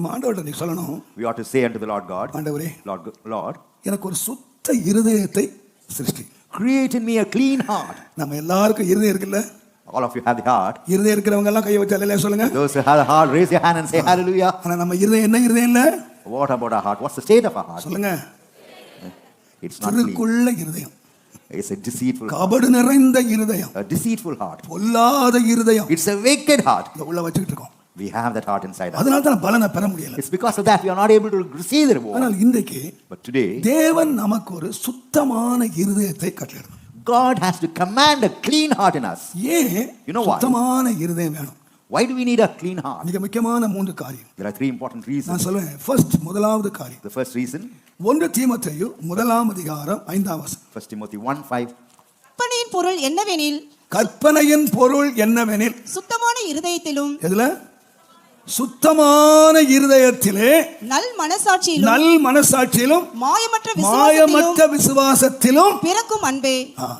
நம்ம ஆண்டவர்கிட்ட சொல்லணும் We ought to say unto the Lord God, ஆண்டவரே Lord, Lord, எனக்கு ஒரு சுத்த இருதயத்தை சிருஷ்டி create in me a clean heart. நம்ம எல்லாருக்கும் இருதயம் இருக்குல்ல All of you have the heart. இருதயம் இருக்கிறவங்க எல்லாம் கையை வச்சாலே இல்லையா சொல்லுங்க Those who have the heart, raise your hand and say hallelujah. ஆனா நம்ம இருதயம் என்ன இருதயம் இல்ல What about our heart? What's the state of our heart? சொல்லுங்க It's not clean. திருக்குள்ள இருதயம் It's a deceitful heart. கபடு நிறைந்த இருதயம் A deceitful heart. பொல்லாத இருதயம் It's a wicked heart. உள்ள வச்சுக்கிட்டு இருக்கோம் We have that heart inside us. அதனால தான் பலனை பெற முடியல It's because of that we are not able to receive the reward. ஆனால் இன்றைக்கு But today, தேவன் நமக்கு ஒரு சுத்தமான இருதயத்தை கட்டளிடும் God has to command a clean heart in us. ஏன் You know why? சுத்தமான இருதயம் வேணும் Why do we need a clean heart? மிக முக்கியமான மூன்று காரியம் There are three important நான் reasons. சொல்லுவேன் ஃபர்ஸ்ட் முதலாவது காரியம் The first reason, ஒன்று தீமத்தையு முதலாம் அதிகாரம் ஐந்தாம் வசனம் 1 Timothy 1 5. கற்பனையின் பொருள் என்னவெனில் கற்பனையின் பொருள் என்னவெனில் சுத்தமான இருதயத்திலும் எதுல சுத்தமான இருதயத்திலே நல் மனசாட்சியிலும் நல் மனசாட்சியிலும் மாயமற்ற மாயமற்ற விசுவாசத்திலும் பிறக்கும் அன்பே.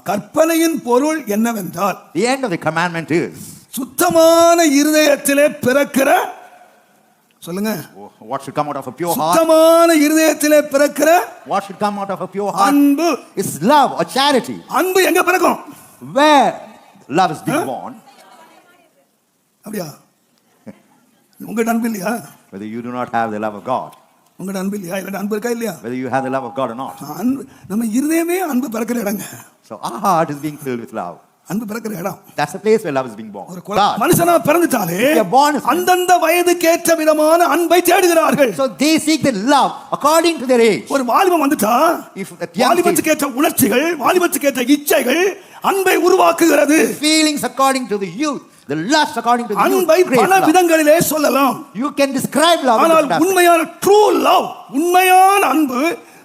கற்பனையின் பொருள் என்னவென்றால் The end of the commandment is சுத்தமான இருதயத்திலே பிறக்கிற சொல்லுங்க. What should come out of a pure heart? சுத்தமான இருதயத்திலே பிறக்கிற What should come out of a pure heart? அன்பு. It's love or charity. அன்பு எங்க பிறக்கும்? Where love is being born, அப்படியா? உங்கள்கிட்ட அன்பு இல்லையா whether you do not have the love of God, உங்கள்கிட்ட அன்பு இல்லையா இல்லை அன்பு இருக்கா இல்லையா whether you have the love of God or not. அன்பு நம்ம இருதயமே அன்பு பிறக்கிற இடங்க So our heart is being filled with love. அன்பு பிறக்கிற இடம் That's the place where love is being born. ஒரு. மனுஷனா பிறந்துட்டாலே அந்தந்த வயதுக்கேற்ற விதமான அன்பை தேடுகிறார்கள் So they seek the love according to their age. ஒரு வாலிபம் வந்துட்டா If that young வாலிபத்துக்கு ஏற்ற உணர்ச்சிகள் வாலிபத்துக்கு ஏற்ற இச்சைகள் அன்பை உருவாக்குகிறது feelings according to the youth, the lust according to the. அன்பை பல love. விதங்களிலே சொல்லலாம் You can describe love. ஆனால். உண்மையான ட்ரூ லவ் உண்மையான அன்பு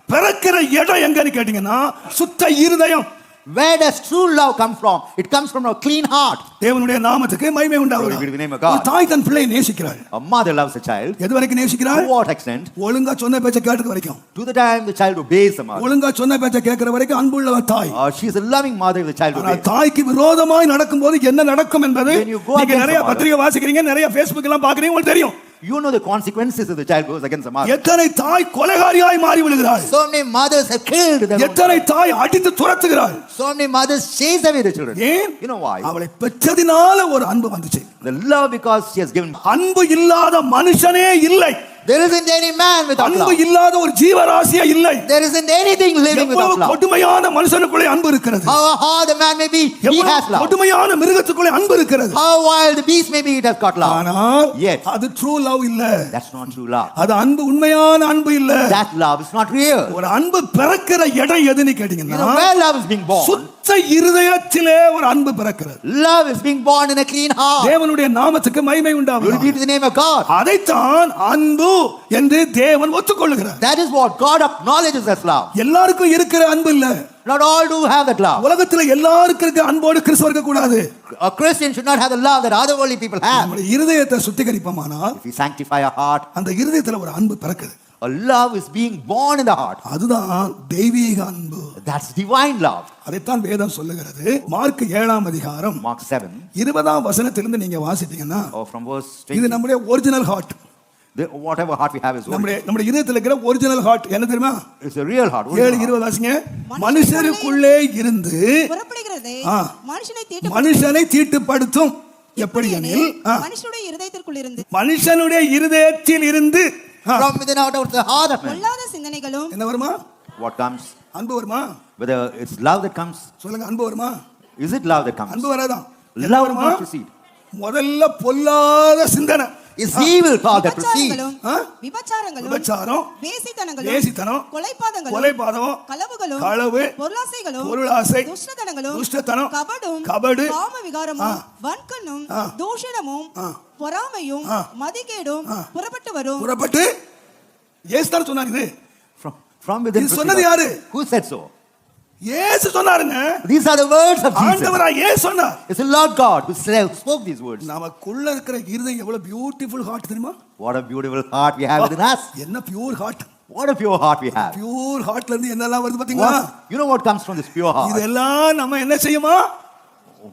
பிறக்கிற இடம் எங்கன்னு கேட்டீங்கன்னா சுத்த இருதயம் Where does true love come from? It comes from a clean heart. தேவனுடைய நாமத்துக்கு மகிமை Glory be to the name of God. உண்டாகும் தாய் தன் பிள்ளையை நேசிக்கிறாள் A mother loves a child. எது வரைக்கும் To நேசிக்கிறாள் what extent? ஒழுங்கா சொன்ன பேச்ச கேட்டது வரைக்கும் To the time the child obeys the mother. ஒழுங்கா சொன்ன பேச்ச கேட்கிற வரைக்கும் அன்புள்ள தாய் Uh, she is a loving mother if the child obeys. தாய்க்கு விரோதமாய் நடக்கும்போது என்ன நடக்கும் என்பது நீங்க நிறைய. பத்திரிகை வாசிக்கிறீங்க நிறைய Facebook எல்லாம் பாக்குறீங்க உங்களுக்கு தெரியும் You know the consequences if the child goes against the mother. எத்தனை தாய் கொலைகாரியாய் மாறி விழுகிறாள் So many mothers have killed their own எத்தனை தாய் அடித்து துரத்துகிறாள் So many mothers chase away the children. ஏன் You know why? அவளை பெற்றதினால ஒரு அன்பு வந்துச்சு The love because she has given. அன்பு இல்லாத மனுஷனே இல்லை There isn't any man without அன்பு love. இல்லாத ஒரு ஜீவராசியே இல்லை There isn't anything living without எவ்வளவு love. கொடுமையான மனுஷனுக்குள்ளே அன்பு இருக்கிறது How hard a man may be, he எவ்வளவு has love. கொடுமையான மிருகத்துக்குள்ளே அன்பு இருக்கிறது How wild the beast may be, it has got love. ஆனால் Yet. அது ட்ரூ லவ் இல்ல That's not true love. அது அன்பு உண்மையான அன்பு இல்ல That love is not real. ஒரு அன்பு பிறக்கிற இடம் எதுன்னு You know கேட்டீங்கன்னா where love is being born? சுத்த இருதயத்திலே ஒரு அன்பு பிறக்கிறது Love is being born in a clean heart. தேவனுடைய நாமத்துக்கு மகிமை be உண்டாகும் to the name of God. அதைத்தான் அன்பு என்று தேவன் ஒத்துக்கொள்ளுகிறார் That is what God acknowledges as love. எல்லாருக்கும் இருக்கிற அன்பு இல்ல Not all do have that love. உலகத்துல எல்லாருக்கும் இருக்க அன்போடு கிறிஸ்துவ இருக்க கூடாது A Christian should not have the love that other worldly people have. நம்முடைய இருதயத்தை சுத்திகரிப்போமானால் If we sanctify our heart, அந்த இருதயத்துல ஒரு அன்பு பிறக்குது a love is being born in the heart. அதுதான் தெய்வீக அன்பு That's divine love. அதைத்தான் வேதம் சொல்லுகிறது மார்க் ஏழாம் அதிகாரம் Mark 7, இருபதாம் வசனத்திலிருந்து நீங்க from verse இது 20. நம்முடைய original heart The, whatever heart we have is நம்முடைய. நம்முடைய இதயத்துல இருக்கிற ஒரிஜினல் ஹார்ட் என்ன தெரியுமா It's a real heart. ஏழு. இருபது வாசிங்க மனுஷருக்குள்ளே இருந்து புறப்படுகிறது. மனுஷனை தீட்டு மனுஷனை தீட்டுப்படுத்தும் எப்படி எனில் மனுஷனுடைய இருதயத்திற்குள் இருந்து மனுஷனுடைய இருதயத்தில் இருந்து From within out of the heart of man. பொல்லாத சிந்தனைகளும் என்ன வருமா What comes? அன்பு வருமா Whether it's love that comes, சொல்லுங்க அன்பு வருமா is it love that comes? அன்பு வராதான் Love will வருமா not proceed. முதல்ல பொல்லாத சிந்தனை Evil thought that proceeds. விபச்சாரங்களும் விபச்சாரம் வேசித்தனங்களும் வேசித்தனம் கொலைபாதங்களும் கொலைபாதகம் களவுகளும் களவு பொருளாசைகளும் பொருளாசை துஷ்டத்தனங்களும் துஷ்டத்தனம் கபடும் கபடு காம விகாரமும். வன்கண்ணும். தூஷணமும். பொறாமையும். மதிகேடும். புறப்பட்டு வரும் புறப்பட்டு ஏசு தான் சொன்னார் இது From, from within. இது proceed சொன்னது. யாரு? Who said so? ஏசு சொன்னாருங்க These are the words of Jesus. ஆண்டவரா ஏன் சொன்னார் It's the Lord God who said- spoke these words. நமக்குள்ள இருக்கிற இருதயம் எவ்வளவு பியூட்டிஃபுல் ஹார்ட் தெரியுமா What a beautiful heart we have within us. என்ன pure heart What a pure heart we have. Pure ஹார்ட்ல இருந்து என்னெல்லாம் வருது பாத்தீங்களா you know what comes from this pure heart? இதெல்லாம் நம்ம என்ன செய்யுமா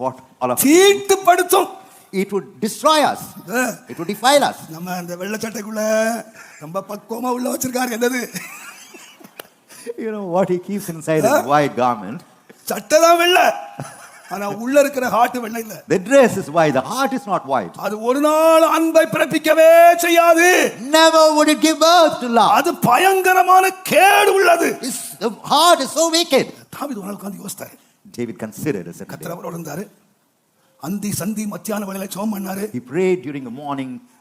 What all of தீட்டுப்படுத்தும் it would destroy us, it would defile us. நம்ம அந்த வெள்ளை சட்டைக்குள்ள ரொம்ப பக்குவமா உள்ள வச்சிருக்காரு என்னது You know what he keeps inside his white garment? சட்டை தான் வெள்ளை ஆனா உள்ள இருக்கிற ஹார்ட் வெள்ளை இல்ல The dress is white, the heart is not white. அது ஒரு நாள் அன்பை பிறப்பிக்கவே செய்யாது Never would it give birth to love. அது பயங்கரமான கேடு உள்ளது It's, the heart is so wicked. தாவிது ஒரு நாள் உட்கார்ந்து யோசித்தாரு David considered a certain day. கத்திர அவரோட இருந்தாரு அந்தி சந்தி மத்தியான வேலையில சோம் பண்ணாரு He prayed during the morning uh, uh,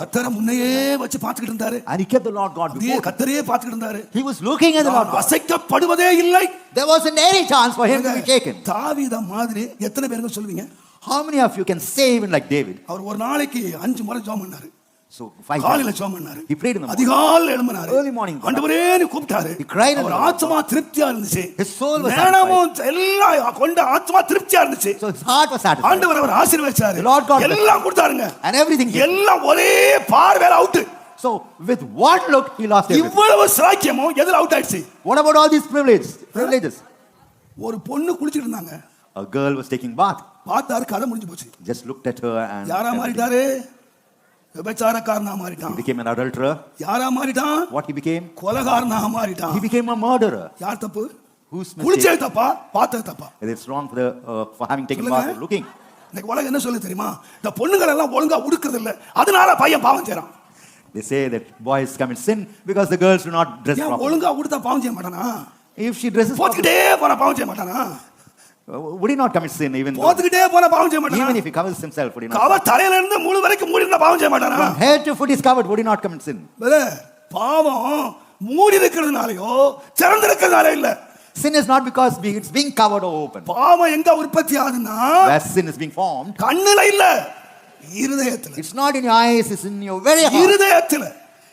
கத்தரை முன்னையே வச்சு பார்த்துக்கிட்டு இருந்தாரு and he kept the Lord God அப்படியே before. him. கத்தரையே பார்த்துக்கிட்டு இருந்தாரு He was looking at the Lord நான் God. அசைக்கப்படுவதே இல்லை There wasn't any chance for him to be shaken. தாவீத மாதிரி எத்தனை பேருக்கு சொல்லுவீங்க How many of you can say even like David? அவர் ஒரு நாளைக்கு அஞ்சு முறை ஜோம் பண்ணாரு So five காலையில times. ஜோம் பண்ணாரு He prayed in the morning. அதிகாலை எழும்பினாரு Early morning. ஆண்டவரேன்னு கூப்பிட்டாரு He cried unto our the Lord. ஆத்மா திருப்தியா இருந்துச்சு His soul was நேரமும் எல்லாம் கொண்ட ஆத்மா திருப்தியா இருந்துச்சு So his heart was satisfied. ஆண்டவர் அவர் ஆசீர்வதிச்சாரு The Lord God- எல்லாம் கொடுத்தாருங்க And everything. எல்லாம் ஒரே பார்வையில out So with one look, he lost everything. இவ்வளவு சிராக்கியமும் எதுல அவுட் ஆயிடுச்சு What about all these privileges? Privileges. ஒரு பொண்ணு குளிச்சிட்டு இருந்தாங்க A girl was taking bath. பார்த்தாரு கதை முடிஞ்சு போச்சு Just looked at her and யாரா. மாறிட்டாரு விபச்சாரக்காரனா மாறிட்டான் he became an adulterer. யாரா மாறிட்டான் What he became? கொலகாரனா மாறிட்டான் He became a murderer. யார் தப்பு Whose mistake? குளிச்சது தப்பா பார்த்தது தப்பா It's wrong for the uh, for having taken bath looking. இன்னைக்கு உலகம் என்ன சொல்லு தெரியுமா இந்த பொண்ணுகள் எல்லாம் ஒழுங்கா உடுக்கிறது இல்ல அதனால பையன் பாவம் செய்றான் They say that boys commit sin because the girls do not dress properly. ஒழுங்கா உடுத்தா பாவம் செய்ய மாட்டானா If she dresses போத்துக்கிட்டே போனா பாவம் செய்ய மாட்டானா uh, would he not commit sin even though, போத்துக்கிட்டே போனா பாவம் செய்ய மாட்டானா even if he covers himself? Would he not? கவ தலையில இருந்து முழு வரைக்கும் மூடி இருந்தா பாவம் செய்ய மாட்டானா From head to foot is covered. Would he not commit sin? பாவம் மூடி இருக்கிறதுனாலயோ திறந்து இருக்கிறதுனால இல்ல Sin is not because be- it's being covered or open. பாவம் எங்க உற்பத்தி ஆகுதுன்னா Where sin is being formed, கண்ணுல இல்ல இருதயத்துல it's not in your eyes, it's in your very heart. இருதயத்துல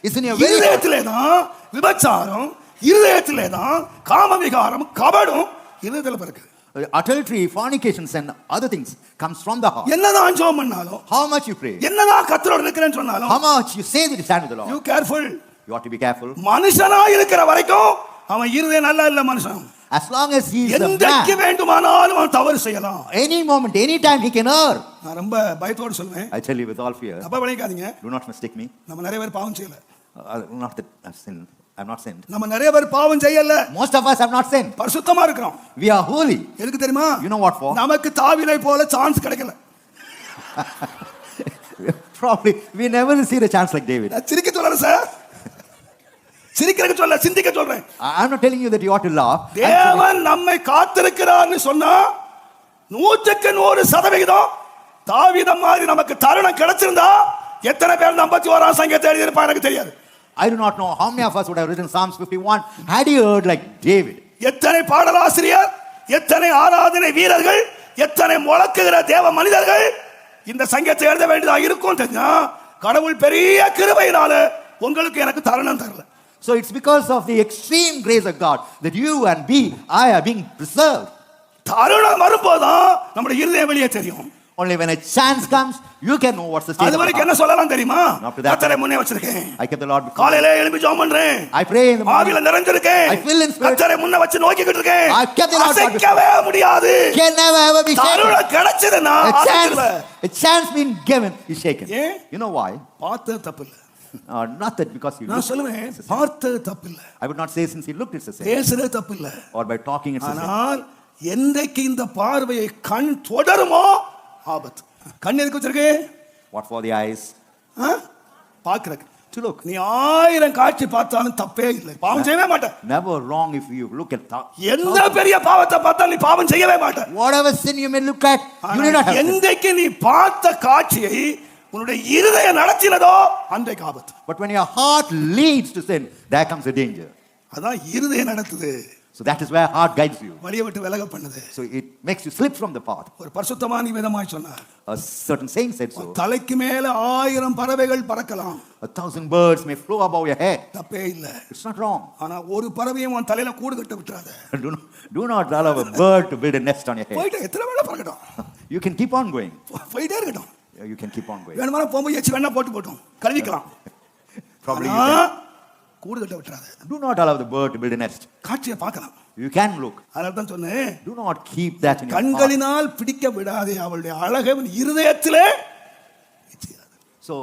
It's in your very heart. இருதயத்திலே தான் விபச்சாரம் இருதயத்திலே தான் காமவிகாரம் கபடும் இருதயத்துல பிறக்குது Uh, Adultery, fornications, and other things comes from the heart. என்னதான் ஜோம் பண்ணாலும் How much you pray, என்னதான் கத்தரோட இருக்கிறேன்னு சொன்னாலும் how much you say that you stand with the you. Careful You ought to be careful. மனுஷனா இருக்கிற வரைக்கும் அவன் இருதயம் நல்லா இல்ல மனுஷன் As long as he is எந்தக்கு வேண்டுமானாலும் அவன் தவறு செய்யலாம் any moment, any time he can err. நான் ரொம்ப பயத்தோடு சொல்லுவேன் I tell you with all fear, தப்பா விளையாதீங்க do not mistake me. நம்ம நிறைய பேர் பாவம் செய்யல Uh, not that I've sinned. I've not sinned. நம்ம நிறைய பேர் பாவம் செய்யல Most of us have not sinned. பரிசுத்தமா இருக்கிறோம் We are holy. எதுக்கு தெரியுமா You know what for? நமக்கு தாவிலை போல சான்ஸ் கிடைக்கல Probably we never received a chance like David. சிரிக்க சொல்லல சார் சிரிக்கிறதுக்கு சொல்ல சிந்திக்க சொல்றேன் I- I'm not telling you that you ought to laugh. தேவன் நம்மை காத்திருக்கிறார்னு சொன்னா நூற்றுக்கு நூறு சதவிகிதம் தாவிதம் மாதிரி நமக்கு தருணம் கிடைச்சிருந்தா எத்தனை பேர் ஐம்பத்தி ஓராம் சங்கத்தை எழுதியிருப்பா எனக்கு தெரியாது I do not know how many of us would have written Psalms 51 had he heard like David. எத்தனை பாடலாசிரியர் எத்தனை ஆராதனை வீரர்கள் எத்தனை முழக்குகிற தேவ மனிதர்கள் இந்த சங்கத்தை எழுத வேண்டியதா இருக்கும் தெரிஞ்சா கடவுள் பெரிய கிருபையினால உங்களுக்கு எனக்கு தருணம் தரல So it's because of the extreme grace of God that you and me, I are being preserved. தருணம் வரும்போதுதான் நம்முடைய இருதயம் வெளியே தெரியும் Only when a chance comes, you can know what's the state அது the வரைக்கும் என்ன. சொல்லலாம் தெரியுமா கத்தரை முன்னே வச்சிருக்கேன் I kept the Lord before. காலையில எழுப்பி ஜெபம் பண்றேன் I pray in the ஆவியில morning. நிறைஞ்சிருக்கேன் I feel in spirit. கத்தரை முன்ன வச்சு நோக்கிக்கிட்டு இருக்கேன் I kept the Lord God அசைக்கவே முடியாது Can never ever be shaken. தருணம் கிடைச்சதுன்னா A chance, a chance being given is shaken. ஏன்? You know why? பார்த்தது தப்பு இல்ல Uh, not that because you நான் சொல்லுவேன் பார்த்தது தப்பு இல்ல I would not say since he looked it's a sin. பேசுறது தப்பு இல்ல Or by talking it's. ஆனால் என்றைக்கு இந்த பார்வையை கண் தொடருமோ ஆபத்து கண் எதுக்கு வச்சிருக்கு? What for the eyes? பாக்குறக்கு To look. நீ ஆயிரம் காட்சி பார்த்தாலும் தப்பே இல்லை. பாவம் செய்யவே மாட்டேன். Never wrong if you look at thou- எந்த பெரிய பாவத்தை பார்த்தாலும் நீ பாவம் செய்யவே மாட்டேன். Whatever sin you may look at, you need ஆனால் not have sin. என்றைக்கு நீ பார்த்த காட்சியை உன்னுடைய இருதயம் நடத்தினதோ அன்றைக்கு ஆபத்து. But when your heart leads to sin, there comes a danger. அதான் இருதயம் நடத்துது. So that is where heart guides you. வழியை விட்டு விலக பண்ணுது So it makes you slip from the path. ஒரு பரிசுத்தமான விதமாய் சொன்னார் A certain saying said so. தலைக்கு மேல ஆயிரம் பறவைகள் பறக்கலாம் A thousand birds may flow above your head. தப்பே இல்லை It's not wrong. ஆனா ஒரு பறவையும் உன் தலையில கூடு கட்ட விட்டுறாத Do not, do not allow a bird to build a nest on your head. போயிட்டு எத்தனை வேலை பறக்கட்டும் You can keep on going. போயிட்டே இருக்கட்டும் You can keep on going. வேணுமான போகும்போது எச்சு வேணா போட்டு போட்டோம் கழுவிக்கலாம் Probably you can. கூடு கட்ட விட்டுறாத Do not allow the bird to build a nest. காட்சியை பார்க்கலாம் You can look. அதனால தான் சொன்னேன் Do not keep that in your heart. கண்களினால் பிடிக்க விடாதே அவளுடைய அழகை உன் இருதயத்திலே So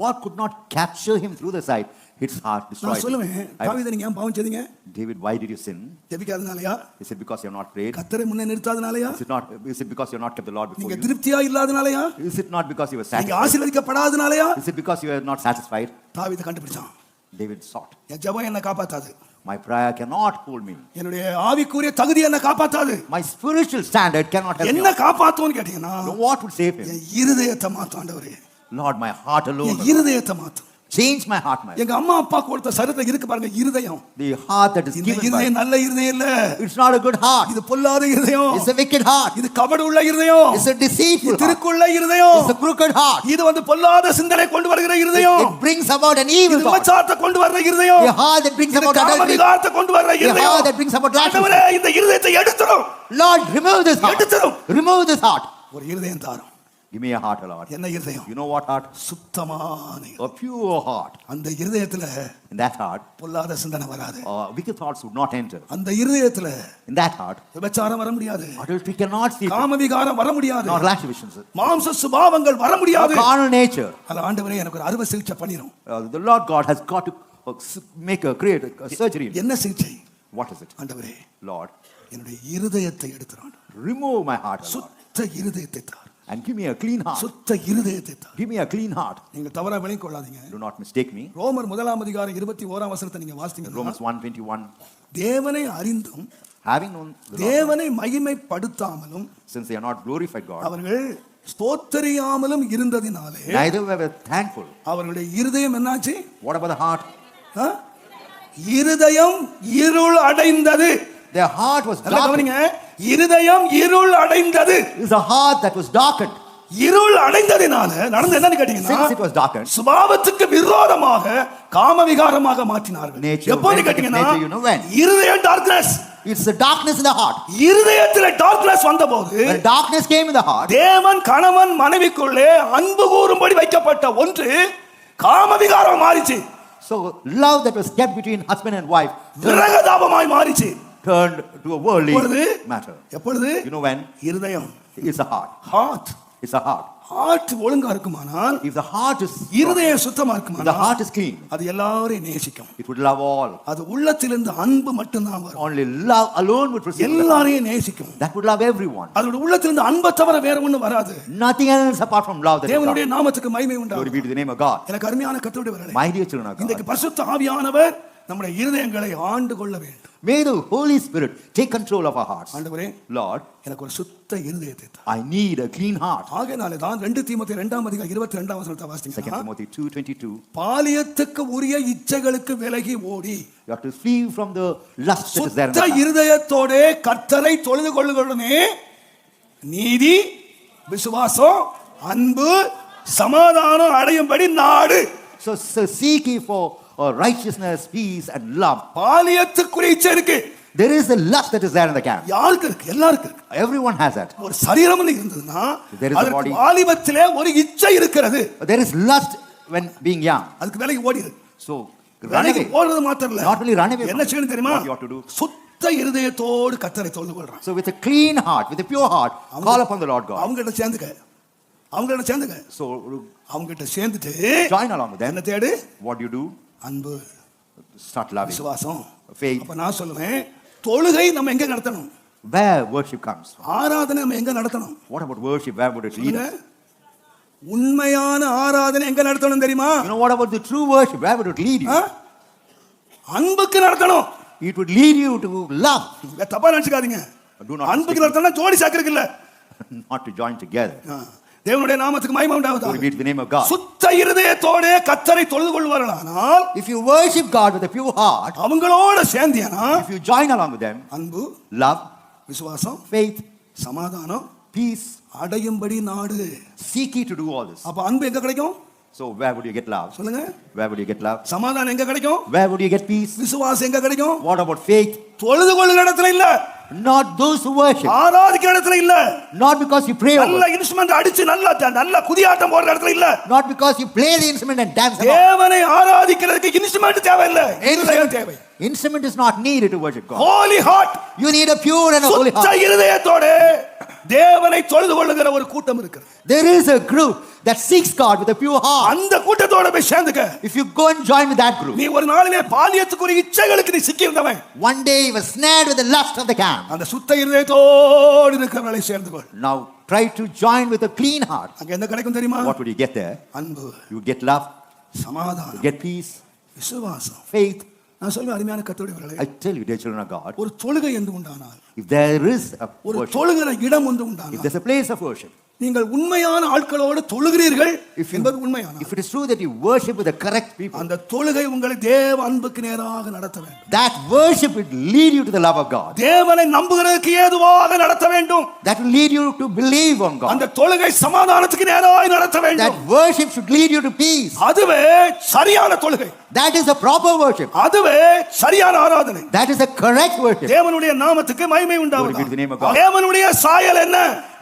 what could not capture him through the sight, his heart நான் destroyed. சொல்லுவேன் I- தாவீதை நீங்க ஏன் பாவம் செய்தீங்க David, why did you sin? ஜெபிக்காதனாலயா Is it because you have not prayed? கத்தரை முன்னே நிறுத்தாதனாலயா Is it not? Is it because you have not kept the Lord before நீங்க you? திருப்தியா இல்லாதனாலயா Is it not because you were நீங்க satisfied? ஆசீர்வதிக்கப்படாதனாலயா Is it because you were not satisfied? தாவீதை கண்டுபிடிச்சான் David sought. என் ஜெபம் என்ன காப்பாத்தாது My prayer cannot hold me. என்னுடைய ஆவிக்குரிய தகுதி என்ன காப்பாத்தாது My spiritual standard cannot help என்ன. காப்பாத்தும்னு கேட்டீங்கன்னா what would save him? என் இருதயத்தை மாத்தும் ஆண்டவரே Lord, my heart alone. என் இருதயத்தை மாத்தும் Change my heart, my எங்க அம்மா அப்பா கொடுத்த சரித்திரம் இருக்கு பாருங்க இருதயம் that is இந்த given by. இருதயம் நல்ல இருதயம் இல்ல It's not a good heart. இது பொல்லாத இருதயம் It's a wicked heart. இது கபடு உள்ள இருதயம் deceitful இது heart. திருக்குள்ள இருதயம் It's a crooked heart. இது வந்து பொல்லாத சிந்தனை கொண்டு வருகிற இருதயம் It brings about an இது evil thought. விபச்சாரத்தை கொண்டு வர்ற இருதயம் heart that brings இது about adultery. கொண்டு heart இருதயம் that brings about ஆண்டவரே lashes. இந்த இருதயத்தை எடுத்துரும் Lord, remove this heart. எடுத்துரும் Remove this heart. ஒரு இருதயம் தாரும் Give me a heart, Lord. என்ன இருதயம் You know what heart? சுத்தமான. A pure heart. அந்த இருதயத்துல In that heart, பொல்லாத சிந்தனை வராது uh, wicked thoughts would not enter. அந்த இருதயத்துல In that heart, விபச்சாரம் வர முடியாது adultery cannot see, காமவிகாரம் வர முடியாது nor lash visions, மாம்ச சுபாவங்கள் வர முடியாது carnal nature. அது ஆண்டவரே எனக்கு ஒரு அறுவை சிகிச்சை பண்ணிரும் Uh, the Lord God has got to uh, make a create a, surgery. என்ன சிகிச்சை What is it? ஆண்டவரே Lord, என்னுடைய இருதயத்தை எடுத்துறான் remove my heart, சுத்த இருதயத்தை தார் and give me a clean heart. சுத்த இருதயத்தை தார் Give me a clean heart. நீங்க தவறா விளங்கிக் கொள்ளாதீங்க Do not mistake me. ரோமர் முதலாம் அதிகாரம் இருபத்தி ஓராம் வசனத்தை நீங்க வாசித்தீங்கன்னா Romans 1:21. தேவனை அறிந்தும் Having known the Lord, தேவனை மகிமைப்படுத்தாமலும் since they are not glorified God, அவர்கள் ஸ்தோத்தரியாமலும் இருந்ததினாலே neither were thankful. அவர்களுடைய இருதயம் என்னாச்சு What about the heart? ஆ? இருதயம் இருள் அடைந்தது Their heart was darkened. இருதயம் இருள் அடைந்தது It's a heart that was darkened. இருள் அடைந்ததினால நடந்து என்னன்னு கேட்டீங்கன்னா Since it was darkened, சுபாவத்துக்கு விரோதமாக காம விகாரமாக மாற்றினார்கள் எப்போது? கேட்டீங்கன்னா? இருதயம் darkness it's the darkness in the heart. இருதயத்துல டார்க்னஸ் வந்தபோது When darkness came in the heart, தேவன் கணவன் மனைவிக்குள்ளே அன்பு கூறும்படி வைக்கப்பட்ட ஒன்று காம விகாரம் மாறிச்சு so love that was kept between husband and wife விரகதாபமாய் மாறிச்சு turned to a worldly matter. எப்பொழுது You know when? இருதயம் It's a heart. Heart It's a heart. Heart ஒழுங்கா இருக்குமானால் If the heart is strong, இருதயம் சுத்தமா the இருக்குமானால் heart is clean, அது எல்லாரையும் நேசிக்கும் it would love all. அது உள்ளத்திலிருந்து அன்பு வரும் Only love alone would proceed. from the heart. எல்லாரையும் நேசிக்கும் That would love everyone. அதோட உள்ளத்திலிருந்து அன்பை தவிர வேற ஒண்ணும் வராது Nothing else apart from love that is தேவனுடைய. நாமத்துக்கு மகிமை Glory உண்டாகும் be to the name of God. எனக்கு அருமையான My dear children of God. இன்றைக்கு பரிசுத்த ஆவியானவர் நம்முடைய இருதயங்களை ஆண்டு கொள்ள வேண்டும் May the Holy Spirit take control of our hearts. ஆண்டவரே Lord, எனக்கு ஒரு சுத்த இருதயத்தை தா I need a clean heart. ஆகையினாலே தான் ரெண்டு தீமத்தை ரெண்டாம் அதிகாரம் இருபத்தி ரெண்டாம் வசனத்தை 2 வாசித்தீங்கன்னா Timothy 2.22 பாலியத்துக்கு உரிய இச்சைகளுக்கு விலகி ஓடி You have to flee from the lust that is there சுத்த. இருதயத்தோட கர்த்தரை தொழுது கொள்ளுகளுடனே நீதி விசுவாசம் அன்பு சமாதானம் அடையும்படி நாடு So, so seek for uh, righteousness, peace, and love. பாலியத்துக்குரிய இச்சை இருக்கு There is a lust that is there in the camp. யாருக்கு இருக்கு எல்லாருக்கும் இருக்கு Everyone has that. ஒரு சரீரம் இருந்ததுன்னா There is a அதற்கு body. வாலிபத்திலே ஒரு இச்சை இருக்கிறது There is lust when being young. அதுக்கு வேலைக்கு ஓடிடு So run வேலைக்கு away. போறது மாத்திரம் இல்ல Not only run away என்ன from it. செய்யணும் தெரியுமா What you ought to do. சுத்த இருதயத்தோடு கத்தரை தொழுது கொள்றான் So with a clean heart, with a pure heart, call upon the Lord God. அவங்ககிட்ட சேர்ந்துக்க அவங்ககிட்ட சேர்ந்துக்க So அவங்ககிட்ட சேர்ந்துட்டு join along with என்ன them. தேடு What do you do? அன்பு Start loving. விசுவாசம். அப்ப நான் சொல்லுவேன் தொழுகை நம்ம எங்க நடத்தணும் Where worship comes. ஆராதனை நம்ம எங்க நடத்தணும் What about worship? Where would it lead சொல்லுங்க. us? உண்மையான ஆராதனை எங்க நடத்தணும் தெரியுமா You know what about the true worship? Where would it lead you? ஆ? அன்புக்கு நடத்தணும் It would lead you to love, இங்க தப்பா நினைச்சுக்காதீங்க Do not அன்புக்கு. நடத்தணும் ஜோடி சாக்கிருக்கு இல்ல not to join together. தேவனுடைய நாமத்துக்கு மகிமை உண்டாவதாக to the name of God. சுத்த இருதயத்தோட கத்தரை தொழுது கொள்வார்களானால் If you worship God with a pure heart, அவங்களோட சேர்ந்தியானா if you join along with them, அன்பு love, விசுவாசம் faith, சமாதானம் peace, அடையும்படி நாடு seek to do all this. அப்ப அன்பு எங்க கிடைக்கும் So where would you get love? சொல்லுங்க Where would you get love? சமாதானம் எங்க கிடைக்கும் Where would you get peace? விசுவாசம் எங்க கிடைக்கும் What about faith? தொழுது கொள்ளுகிற இடத்துல இல்ல Not those who worship. ஆராதிக்கிற இடத்துல இல்ல Not because you pray over. நல்ல இன்ஸ்ட்ருமெண்ட் அடிச்சு நல்ல நல்ல குதியாட்டம் போடுற இடத்துல இல்ல Not because you play the instrument and dance along. தேவனை ஆராதிக்கிறதுக்கு இன்ஸ்ட்ருமெண்ட் தேவையில்லை இருதயம் தேவை Instrument is not needed to worship God. Holy heart You need a pure and a holy சுத்த heart. இருதயத்தோட தேவனை தொழுது கொள்ளுகிற ஒரு கூட்டம் இருக்கிறது There is a group that seeks God with a pure heart. அந்த கூட்டத்தோட போய் சேர்ந்துக்க If you go and join with that group, நீ ஒரு நாளிலே பாலியத்துக்குரிய இச்சைகளுக்கு நீ சிக்கியிருந்தவன் one day you were snared with the lust of the camp. அந்த சுத்த இருதயத்தோடு இருக்கிறவர்களை சேர்ந்து கொள் Now try to join with a clean heart. அங்க என்ன கிடைக்கும் தெரியுமா What would you get there? அன்பு You get love, you சமாதானம் get peace, விசுவாசம் faith. நான் சொல்லுவேன் அருமையான கத்தோடிவர்களே I tell you, dear children of God, ஒரு தொழுகை என்று உண்டானால் if there is a ஒரு worship, தொழுகிற இடம் ஒன்று if உண்டானால் there's a place of worship, நீங்கள் உண்மையான ஆட்களோடு தொழுகிறீர்கள் if you, என்பது உண்மையான if it is true that you worship with the correct people, அந்த தொழுகை உங்களை தேவ அன்புக்கு நேராக நடத்த வேண்டும் that worship will lead you to the love of God. தேவனை நம்புகிறதுக்கு ஏதுவாக நடத்த வேண்டும் That will lead you to believe on God. அந்த தொழுகை சமாதானத்துக்கு நேராக நடத்த That வேண்டும் worship should lead you to peace. அதுவே சரியான தொழுகை That is a proper worship. அதுவே சரியான ஆராதனை That is a correct worship. தேவனுடைய நாமத்துக்கு மகிமை Glory be to the name of God. உண்டாவது தேவனுடைய சாயல் என்ன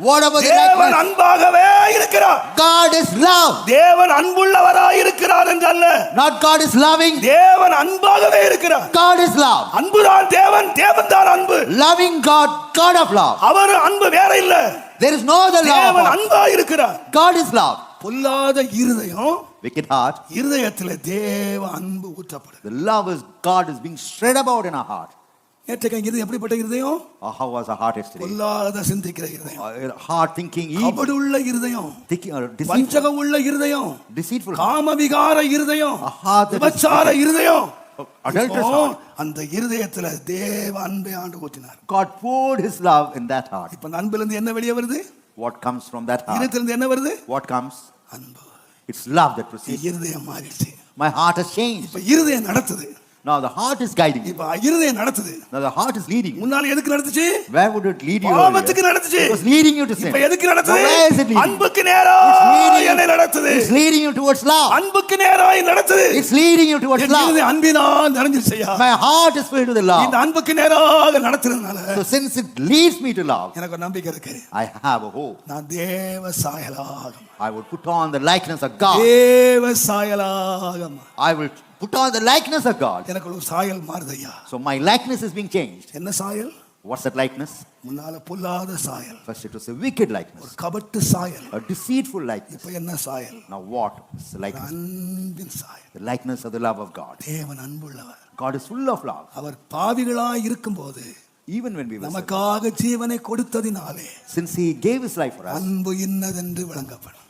What about the தேவன்? அன்பாகவே இருக்கிறார் God is love. தேவன் அன்புள்ளவராய் இருக்கிறார் என்றல்ல Not God is loving. தேவன் அன்பாகவே இருக்கிறார் God is love. அன்புதான் தேவன் தேவன் தான் அன்பு Loving God, God of love. அவர் அன்பு வேற இல்ல There is no other தேவன். அன்பா இருக்கிறார் God is love. பொல்லாத இருதயம் Wicked heart. இருதயத்தில் தேவ அன்பு ஊற்றப்படுது The love is God is being spread about in our heart. நேற்றைக்கு இருதயம் எப்படிப்பட்ட இருதயம் Oh, how was our heart yesterday? பொல்லாத சிந்திக்கிற இருதயம் Uh, Heart thinking evil, கபடுள்ள இருதயம் thinking, uh, வஞ்சகம் உள்ள இருதயம் deceitful heart, காமவிகார இருதயம் A விபச்சார இருதயம். அந்த இருதயத்துல தேவ அன்பை ஆண்டு ஊற்றினார் God poured His love in that heart. இப்ப அந்த அன்புல இருந்து என்ன வெளியே வருது What comes from that heart? இருதயத்திலிருந்து என்ன வருது What comes? அன்பு It's love that proceeds. இருதயம் மாறிடுச்சு My heart has changed. இப்ப இருதயம் நடத்துது Now the heart is guiding you. இப்ப இருதயம் நடத்துது Now the heart is leading you. முன்னால எதுக்கு நடத்துச்சு Where would it lead you? பாவத்துக்கு earlier? நடத்துச்சு It was leading you to sin. இப்ப எதுக்கு நடத்துது Now where is it leading? you? அன்புக்கு நேரா It's leading என்னை நடத்துது you. It's leading you towards love. அன்புக்கு நேராய் நடத்துது It's leading you towards N love. இருதயம் அன்பினால் நிறைஞ்சிருச்சையா My heart is filled with the இந்த love. அன்புக்கு நேராக நடத்துறதுனால So since it leads me to love, எனக்கு ஒரு நம்பிக்கை இருக்கு I have a hope. நான் தேவ சாயலாக I will put on the likeness of God. தேவ சாயலாக மா- I will put on the likeness of God. எனக்கு ஒரு சாயல் மாறுதையா So my likeness is being changed. என்ன சாயல் What's that likeness? முன்னால பொல்லாத சாயல் First it was a wicked likeness, ஒரு கபட்டு சாயல் a deceitful likeness. இப்ப என்ன சாயல் Now what is the likeness? அன்பின் சாயல் The likeness of the love of God. தேவன் அன்புள்ளவர் God is full of love. அவர் பாவிகளாய் இருக்கும்போது Even when we were sinners. நமக்காக ஜீவனை கொடுத்ததினாலே Since He gave His life for us, அன்பு இன்னதென்று விளங்கப்படும்